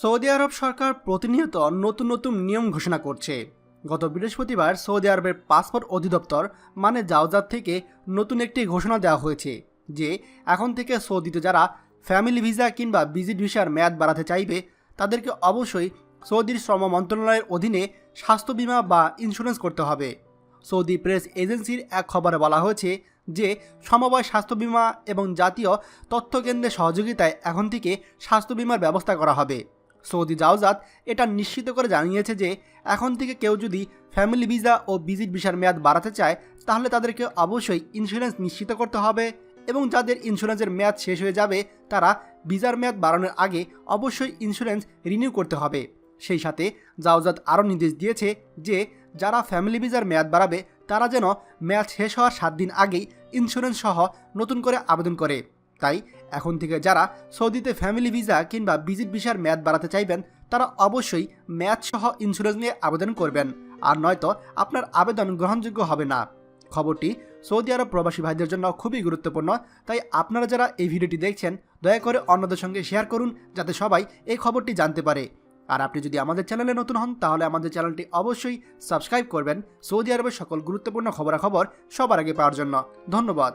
Saudi আরব সরকার প্রতিনিয়ত নতুন নতুন নিয়ম ঘোষণা করছে। গত বৃহস্পতিবার সৌদি আরবের পাসপোর্ট অধিদপ্তর মানে জাওজাত থেকে নতুন একটি ঘোষণা দেওয়া হয়েছে যে, এখন থেকে সৌদিতে যারা ফ্যামিলি ভিসা কিংবা ভিজিট ভিসার মেয়াদ বাড়াতে চাইবে, তাদেরকে অবশ্যই সৌদির শ্রম মন্ত্রণালয়ের অধীনে স্বাস্থ্য বীমা বা ইন্স্যুরেন্স করতে হবে। সৌদি প্রেস এজেন্সির এক খবরে বলা হয়েছে যে, সমবায় স্বাস্থ্য বিমা এবং জাতীয় তথ্য কেন্দ্রের সহযোগিতায় এখন থেকে স্বাস্থ্য বিমার ব্যবস্থা করা হবে। সৌদি জাওজাত এটা নিশ্চিত করে জানিয়েছে যে এখন থেকে কেউ যদি ফ্যামিলি ভিসা ও ভিজিট ভিসার মেয়াদ বাড়াতে চায়, তাহলে তাদেরকে অবশ্যই ইন্স্যুরেন্স নিশ্চিত করতে হবে এবং যাদের ইন্স্যুরেন্সের মেয়াদ শেষ হয়ে যাবে, তারা ভিসার মেয়াদ বাড়ানোর আগে অবশ্যই ইন্স্যুরেন্স রিনিউ করতে হবে। সেই সাথে জাওজাত আরও নির্দেশ দিয়েছে যে যারা ফ্যামিলি ভিসার মেয়াদ বাড়াবে, তারা যেন মেয়াদ শেষ হওয়ার সাত দিন আগেই ইন্স্যুরেন্স সহ নতুন করে আবেদন করে। তাই এখন থেকে যারা সৌদিতে ফ্যামিলি ভিসা কিংবা ভিজিট ভিসার মেয়াদ বাড়াতে চাইবেন, তারা অবশ্যই মেয়াদ সহ ইন্স্যুরেন্স নিয়ে আবেদন করবেন। আর নয়তো আপনার আবেদন গ্রহণযোগ্য হবে না। খবরটি সৌদি আরব প্রবাসী ভাইদের জন্য খুবই গুরুত্বপূর্ণ, তাই আপনারা যারা এই ভিডিওটি দেখছেন, দয়া করে অন্যদের সঙ্গে শেয়ার করুন, যাতে সবাই এই খবরটি জানতে পারে। আর আপনি যদি আমাদের চ্যানেলে নতুন হন, তাহলে আমাদের চ্যানেলটি অবশ্যই সাবস্ক্রাইব করবেন। সৌদি আরবের সকল গুরুত্বপূর্ণ খবরাখবর সবার আগে পাওয়ার জন্য। ধন্যবাদ।